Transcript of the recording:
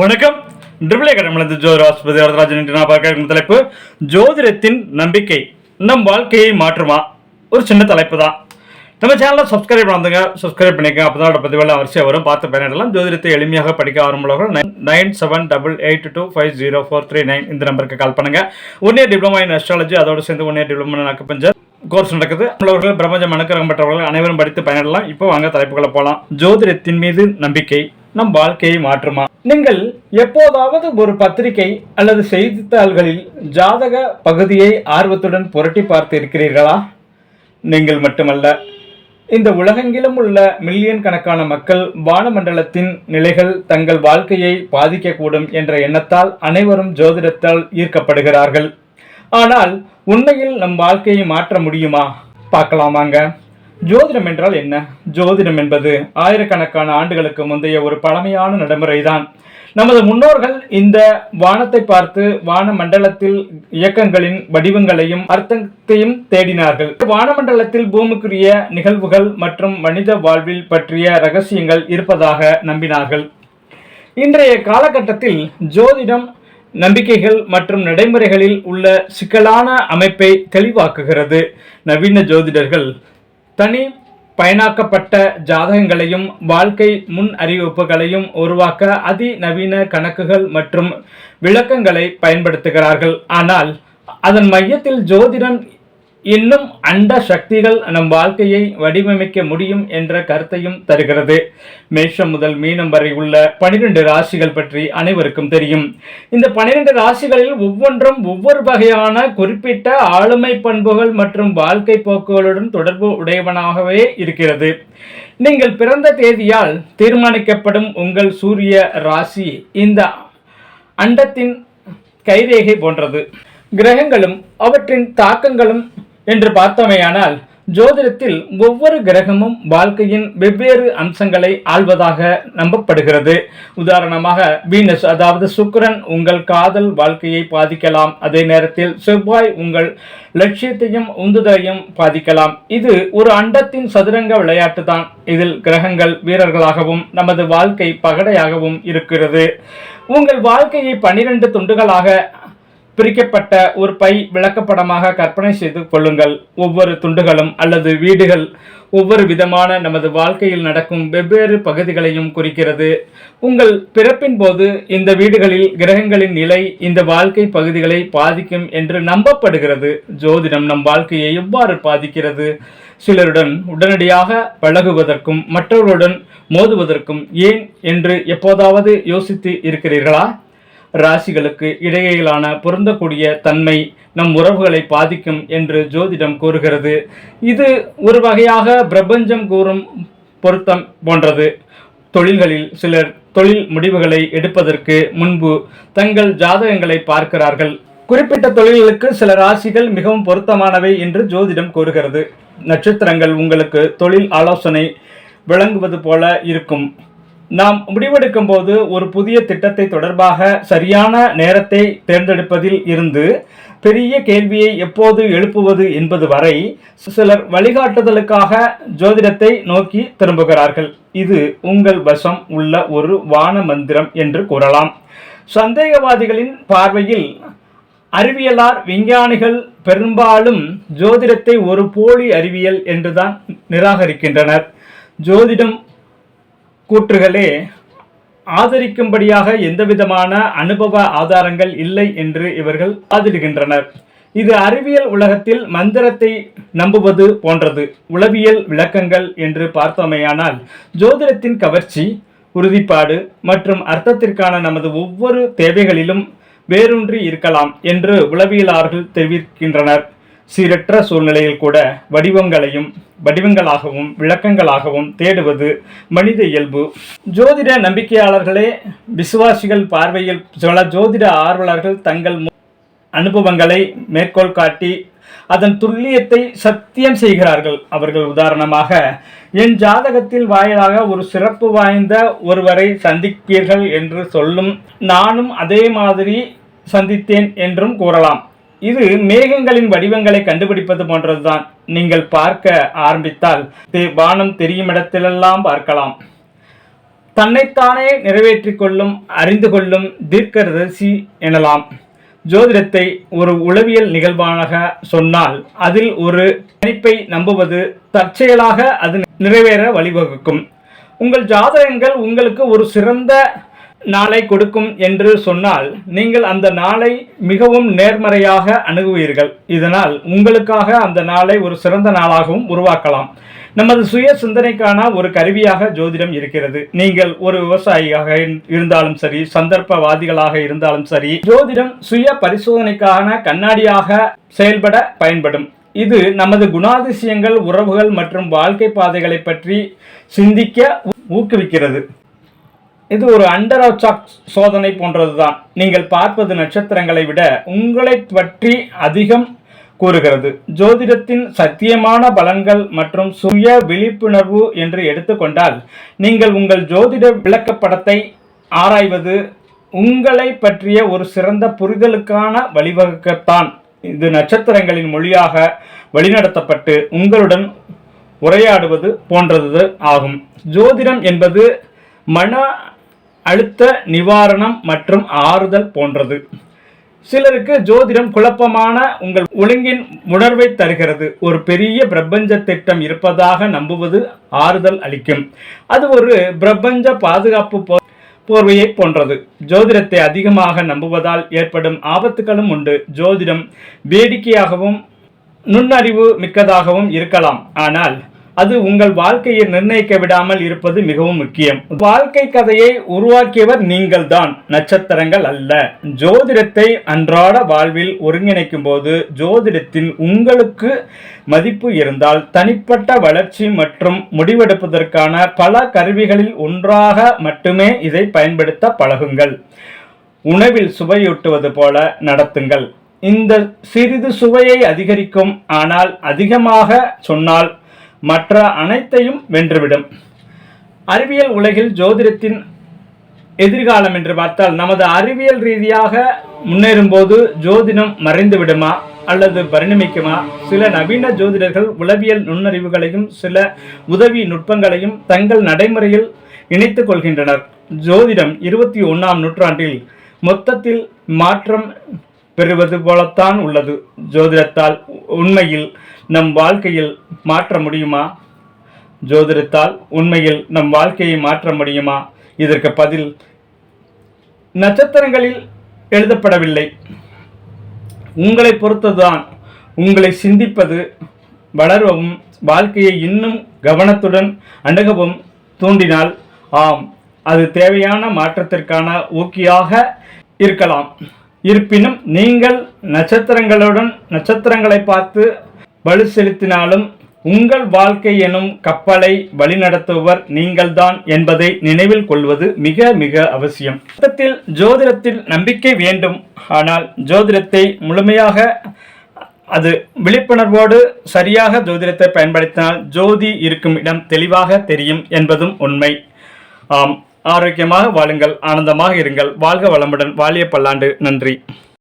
வணக்கம். ட்ரிபிள் கடமலந்து ஜோதிர ஆஸ்பத்திரி வரதராஜன் என்று நான் பார்க்க தலைப்பு ஜோதிடத்தின் நம்பிக்கை. நம் வாழ்க்கையை மாற்றுமா? ஒரு சின்ன தலைப்பு தான் நம்ம சேனலில் சப்ஸ்கிரைப் பண்ணுங்க சப்ஸ்கிரைப் பண்ணிக்க அப்போ தான் பதிவெல்லாம் வரிசையாக வரும். பார்த்து பயனிடலாம் ஜோதிடத்தை எளிமையாக படிக்க ஆரம்பமாக nine seven double eight two five zero four three nine இந்த நம்பருக்கு கால் பண்ணுங்க. One year diploma in astrology அதோடு சேர்ந்து one year diploma in acupuncture course நடக்குது. உள்ளவர்கள் பிரபஞ்சம் அனுக்கிறம் பெற்றவர்கள் அனைவரும் படித்து பயனிடலாம் இப்போ வாங்க தலைப்புகளை போகலாம் ஜோதிடத்தின் மீது நம்பிக்கை. நம் வாழ்க்கையை மாற்றுமா? நீங்கள் எப்போதாவது ஒரு பத்திரிகை அல்லது செய்தித்தாள்களில் ஜாதக பகுதியை ஆர்வத்துடன் புரட்டி பார்த்து இருக்கிறீர்களா? நீங்கள் மட்டுமல்ல இந்த உலகெங்கிலும் உள்ள மில்லியன் கணக்கான மக்கள் வானமண்டலத்தின் நிலைகள் தங்கள் வாழ்க்கையை பாதிக்கக்கூடும் என்ற எண்ணத்தால் அனைவரும் ஜோதிடத்தால் ஈர்க்கப்படுகிறார்கள். ஆனால் உண்மையில் நம் வாழ்க்கையை மாற்ற முடியுமா? பார்க்கலாமாங்க. ஜோதிடம் என்றால் என்ன? ஜோதிடம் என்பது ஆயிரக்கணக்கான ஆண்டுகளுக்கு முந்தைய ஒரு பழமையான நடைமுறைதான். நமது முன்னோர்கள் இந்த வானத்தை பார்த்து வான மண்டலத்தில் இயக்கங்களின் வடிவங்களையும் அர்த்தத்தையும் தேடினார்கள். வானமண்டலத்தில் பூமிக்குரிய நிகழ்வுகள் மற்றும் மனித வாழ்வில் பற்றிய ரகசியங்கள் இருப்பதாக நம்பினார்கள். இன்றைய காலகட்டத்தில் ஜோதிடம் நம்பிக்கைகள் மற்றும் நடைமுறைகளில் உள்ள சிக்கலான அமைப்பை தெளிவாக்குகிறது. நவீன ஜோதிடர்கள் தனி பயனாக்கப்பட்ட ஜாதகங்களையும் வாழ்க்கை முன் அறிவிப்புகளையும் உருவாக்க அதிநவீன கணக்குகள் மற்றும் விளக்கங்களை பயன்படுத்துகிறார்கள். ஆனால் அதன் மையத்தில் ஜோதிடன் இன்னும் அண்ட சக்திகள் நம் வாழ்க்கையை வடிவமைக்க முடியும் என்ற கருத்தையும் தருகிறது. மேஷம் முதல் மீனம் வரை உள்ள பனிரெண்டு ராசிகள் பற்றி அனைவருக்கும் தெரியும். இந்த பனிரெண்டு ராசிகளில் ஒவ்வொன்றும் ஒவ்வொரு வகையான குறிப்பிட்ட ஆளுமை பண்புகள் மற்றும் வாழ்க்கை போக்குகளுடன் தொடர்பு உடையவனாகவே இருக்கிறது. நீங்கள் பிறந்த தேதியால் தீர்மானிக்கப்படும் உங்கள் சூரிய ராசி இந்த அண்டத்தின் கைரேகை போன்றது. கிரகங்களும் அவற்றின் தாக்கங்களும் என்று பார்த்தோமேயானால் ஜோதிடத்தில் ஒவ்வொரு கிரகமும் வாழ்க்கையின் வெவ்வேறு அம்சங்களை ஆள்வதாக நம்பப்படுகிறது. உதாரணமாக வீனஸ் அதாவது சுக்கரன் உங்கள் காதல் வாழ்க்கையை பாதிக்கலாம். அதே நேரத்தில் செவ்வாய் உங்கள் லட்சியத்தையும் உந்துதலையும் பாதிக்கலாம். இது ஒரு அண்டத்தின் சதுரங்க விளையாட்டு தான் இதில் கிரகங்கள் வீரர்களாகவும் நமது வாழ்க்கை பகடையாகவும் இருக்கிறது. உங்கள் வாழ்க்கையை பன்னிரண்டு துண்டுகளாக பிரிக்கப்பட்ட ஒரு பை விளக்கப்படமாக கற்பனை செய்து கொள்ளுங்கள். ஒவ்வொரு துண்டுகளும் அல்லது வீடுகள் ஒவ்வொரு விதமான நமது வாழ்க்கையில் நடக்கும் வெவ்வேறு பகுதிகளையும் குறிக்கிறது. உங்கள் பிறப்பின் போது இந்த வீடுகளில் கிரகங்களின் நிலை இந்த வாழ்க்கை பகுதிகளை பாதிக்கும் என்று நம்பப்படுகிறது. ஜோதிடம் நம் வாழ்க்கையை எவ்வாறு பாதிக்கிறது? சிலருடன் உடனடியாக பழகுவதற்கும் மற்றவர்களுடன் மோதுவதற்கும் ஏன் என்று எப்போதாவது யோசித்து இருக்கிறீர்களா? ராசிகளுக்கு இடையிலான பொருந்தக்கூடிய தன்மை நம் உறவுகளை பாதிக்கும் என்று ஜோதிடம் கூறுகிறது. இது ஒரு வகையாக பிரபஞ்சம் கூறும் பொருத்தம் போன்றது. தொழில்களில் சிலர் தொழில் முடிவுகளை எடுப்பதற்கு முன்பு தங்கள் ஜாதகங்களை பார்க்கிறார்கள். குறிப்பிட்ட தொழில்களுக்கு சில ராசிகள் மிகவும் பொருத்தமானவை என்று ஜோதிடம் கூறுகிறது. நட்சத்திரங்கள் உங்களுக்கு தொழில் ஆலோசனை விளங்குவது போல இருக்கும். நாம் முடிவெடுக்கும் போது ஒரு புதிய திட்டத்தை தொடர்பாக சரியான நேரத்தை தேர்ந்தெடுப்பதில் இருந்து பெரிய கேள்வியை எப்போது எழுப்புவது என்பது வரை சிலர் வழிகாட்டுதலுக்காக ஜோதிடத்தை நோக்கி திரும்புகிறார்கள். இது உங்கள் வசம் உள்ள ஒரு வான மந்திரம் என்று கூறலாம். சந்தேகவாதிகளின் பார்வையில் அறிவியலார் விஞ்ஞானிகள் பெரும்பாலும் ஜோதிடத்தை ஒரு போலி அறிவியல் என்றுதான் நிராகரிக்கின்றனர். ஜோதிடம் கூற்றுகளே ஆதரிக்கும்படியாக எந்தவிதமான அனுபவ ஆதாரங்கள் இல்லை என்று இவர்கள் வாதிடுகின்றனர் இது அறிவியல் உலகத்தில் மந்திரத்தை நம்புவது போன்றது. உளவியல் விளக்கங்கள் என்று பார்த்தோமேயானால் ஜோதிடத்தின் கவர்ச்சி உறுதிப்பாடு மற்றும் அர்த்தத்திற்கான நமது ஒவ்வொரு தேவைகளிலும் வேரூன்றி இருக்கலாம் என்று உளவியலாளர்கள் தெரிவிக்கின்றனர். சீரற்ற சூழ்நிலையில் கூட வடிவங்களையும் வடிவங்களாகவும் விளக்கங்களாகவும் தேடுவது மனித இயல்பு. ஜோதிட நம்பிக்கையாளர்களே விசுவாசிகள் பார்வையில் சில ஜோதிட ஆர்வலர்கள் தங்கள் அனுபவங்களை மேற்கோள் காட்டி அதன் துல்லியத்தை சத்தியம் செய்கிறார்கள். அவர்கள் உதாரணமாக என் ஜாதகத்தில் வாயிலாக ஒரு சிறப்பு வாய்ந்த ஒருவரை சந்திப்பீர்கள் என்று சொல்லும் நானும் அதே மாதிரி சந்தித்தேன் என்றும் கூறலாம். இது மேகங்களின் வடிவங்களை கண்டுபிடிப்பது போன்றதுதான். நீங்கள் பார்க்க ஆரம்பித்தால் வானம் தெரியும் இடத்திலெல்லாம் பார்க்கலாம். தன்னைத்தானே நிறைவேற்றிக் கொள்ளும் அறிந்து கொள்ளும் தீர்க்கதரிசி எனலாம். ஜோதிடத்தை ஒரு உளவியல் நிகழ்வாக சொன்னால் அதில் ஒரு கணிப்பை நம்புவது தற்செயலாக அது நிறைவேற வழிவகுக்கும். உங்கள் ஜாதகங்கள் உங்களுக்கு ஒரு சிறந்த நாளை கொடுக்கும் என்று சொன்னால் நீங்கள் அந்த நாளை மிகவும் நேர்மறையாக அணுகுவீர்கள். இதனால் உங்களுக்காக அந்த நாளை ஒரு சிறந்த நாளாகவும் உருவாக்கலாம். நமது சுய சிந்தனைக்கான ஒரு கருவியாக ஜோதிடம் இருக்கிறது. நீங்கள் ஒரு விவசாயியாக இருந்தாலும் சரி சந்தர்ப்பவாதிகளாக இருந்தாலும் சரி ஜோதிடம் சுய பரிசோதனைக்கான கண்ணாடியாக செயல்பட பயன்படும். இது நமது குணாதிசயங்கள் உறவுகள் மற்றும் வாழ்க்கை பாதைகளை பற்றி சிந்திக்க ஊ- ஊக்குவிக்கிறது. இது ஒரு அண்டர் சாக் சோதனை போன்றதுதான். நீங்கள் பார்ப்பது நட்சத்திரங்களை விட உங்களை பற்றி அதிகம் கூறுகிறது. ஜோதிடத்தின் சத்தியமான பலன்கள் மற்றும் சுய விழிப்புணர்வு என்று எடுத்துக்கொண்டால் நீங்கள் உங்கள் ஜோதிட விளக்கப்படத்தை ஆராய்வது உங்களை பற்றிய ஒரு சிறந்த புரிதலுக்கான வழிவகுக்கத்தான். இது நட்சத்திரங்களின் மொழியாக வழிநடத்தப்பட்டு உங்களுடன் உரையாடுவது போன்றது ஆகும். ஜோதிடம் என்பது மன அழுத்த நிவாரணம் மற்றும் ஆறுதல் போன்றது. சிலருக்கு ஜோதிடம் குழப்பமான உங்கள் ஒழுங்கின் உணர்வை தருகிறது. ஒரு பெரிய பிரபஞ்ச திட்டம் இருப்பதாக நம்புவது ஆறுதல் அளிக்கும். அது ஒரு பிரபஞ்ச பாதுகாப்பு போ போர்வையை போன்றது. ஜோதிடத்தை அதிகமாக நம்புவதால் ஏற்படும் ஆபத்துகளும் உண்டு. ஜோதிடம் வேடிக்கையாகவும் நுண்ணறிவு மிக்கதாகவும் இருக்கலாம். ஆனால் அது உங்கள் வாழ்க்கையை நிர்ணயிக்க விடாமல் இருப்பது மிகவும் முக்கியம். வாழ்க்கை கதையை உருவாக்கியவர் நீங்கள் தான் நட்சத்திரங்கள் அல்ல. ஜோதிடத்தை அன்றாட வாழ்வில் ஒருங்கிணைக்கும் போது ஜோதிடத்தில் உங்களுக்கு மதிப்பு இருந்தால் தனிப்பட்ட வளர்ச்சி மற்றும் முடிவெடுப்பதற்கான பல கருவிகளில் ஒன்றாக மட்டுமே இதை பயன்படுத்த பழகுங்கள். உணவில் சுவையூட்டுவது போல நடத்துங்கள். இந்த சிறிது சுவையை அதிகரிக்கும். ஆனால் அதிகமாக சொன்னால் மற்ற அனைத்தையும் வென்றுவிடும். அறிவியல் உலகில் ஜோதிடத்தின் எதிர்காலம் என்று பார்த்தால் நமது அறிவியல் ரீதியாக முன்னேறும்போது ஜோதிடம் மறைந்து விடுமா அல்லது பரிணமிக்குமா? சில நவீன ஜோதிடர்கள் உளவியல் நுண்ணறிவுகளையும் சில உதவி நுட்பங்களையும் தங்கள் நடைமுறையில் இணைத்துக் கொள்கின்றனர். ஜோதிடம் இருபத்தி ஒன்றாம் நூற்றாண்டில் மொத்தத்தில் மாற்றம் பெறுவது போலத்தான் உள்ளது. ஜோதிடத்தால் உண்மையில் நம் வாழ்க்கையில் மாற்ற முடியுமா? ஜோதிடத்தால் உண்மையில் நம் வாழ்க்கையை மாற்ற முடியுமா? இதற்கு பதில் நட்சத்திரங்களில் எழுதப்படவில்லை. உங்களை பொறுத்ததுதான் உங்களை சிந்திப்பது வளரவும் வாழ்க்கையை இன்னும் கவனத்துடன் அணுகவும் தூண்டினால் ஆம் அது தேவையான மாற்றத்திற்கான ஊக்கியாக இருக்கலாம். இருப்பினும் நீங்கள் நட்சத்திரங்களுடன் நட்சத்திரங்களை பார்த்து வலு செலுத்தினாலும் உங்கள் வாழ்க்கை எனும் கப்பலை வழிநடத்துபவர் நீங்கள்தான் என்பதை நினைவில் கொள்வது மிக மிக அவசியம். மொத்தத்தில் ஜோதிடத்தில் நம்பிக்கை வேண்டும். ஆனால் ஜோதிடத்தை முழுமையாக அது விழிப்புணர்வோடு சரியாக ஜோதிடத்தை பயன்படுத்தினால் ஜோதி இருக்கும் இடம் தெளிவாக தெரியும் என்பதும் உண்மை. ஆம். ஆரோக்கியமாக வாழுங்கள் ஆனந்தமாக இருங்கள். வாழ்க வளமுடன். வாழிய பல்லாண்டு. நன்றி.